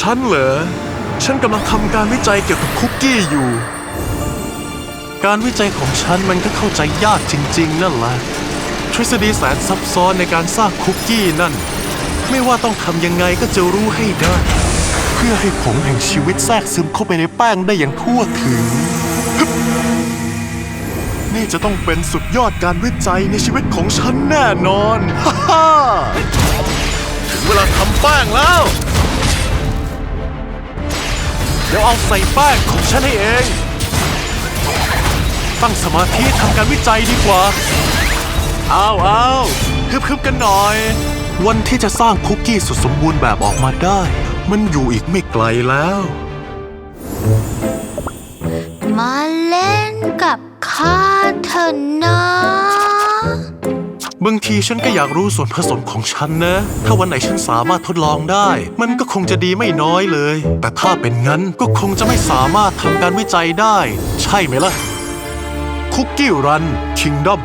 ฉันเหรอ ฉันกำลังทำการวิจัยเกี่ยวกับคุกกี้อยู่ การวิจัยของฉันมันก็เข้าใจยากจริง ๆ นั่นแหละ ทฤษฎีแสนซับซ้อนในการสร้างคุกกี้นั่น ไม่ว่าต้องทำยังไงก็จะรู้ให้ได้ เพื่อให้ผงแห่งชีวิตแทรกซึมเข้าไปในแป้งได้อย่างทั่วถึง นี่จะต้องเป็นสุดยอดการวิจัยในชีวิตของฉันแน่นอน ฮ่าถึงเวลาทำแป้งแล้ว ดี๋ยวเอาใส่แป้งของฉันให้เอง ตั้งสมาธิทำการวิจัยดีกว่า เอาเอาฮึบๆกันหน่อย วันที่จะสร้างคุกกี้สุดสมบูรณ์แบบออกมาได้ มันอยู่อีกไม่ไกลแล้ว มาเล่นกับข้าเถอะนะ บางทีฉันก็อยากรู้ส่วนผสมของฉันนะ ถ้าวันไหนฉันสามารถทดลองได้ มันก็คงจะดีไม่น้อยเลย แต่ถ้าเป็นงั้นก็คงจะไม่สามารถทำการวิจัยได้ ใช่ไหมล่ะ คุกกี้รันคิงดอม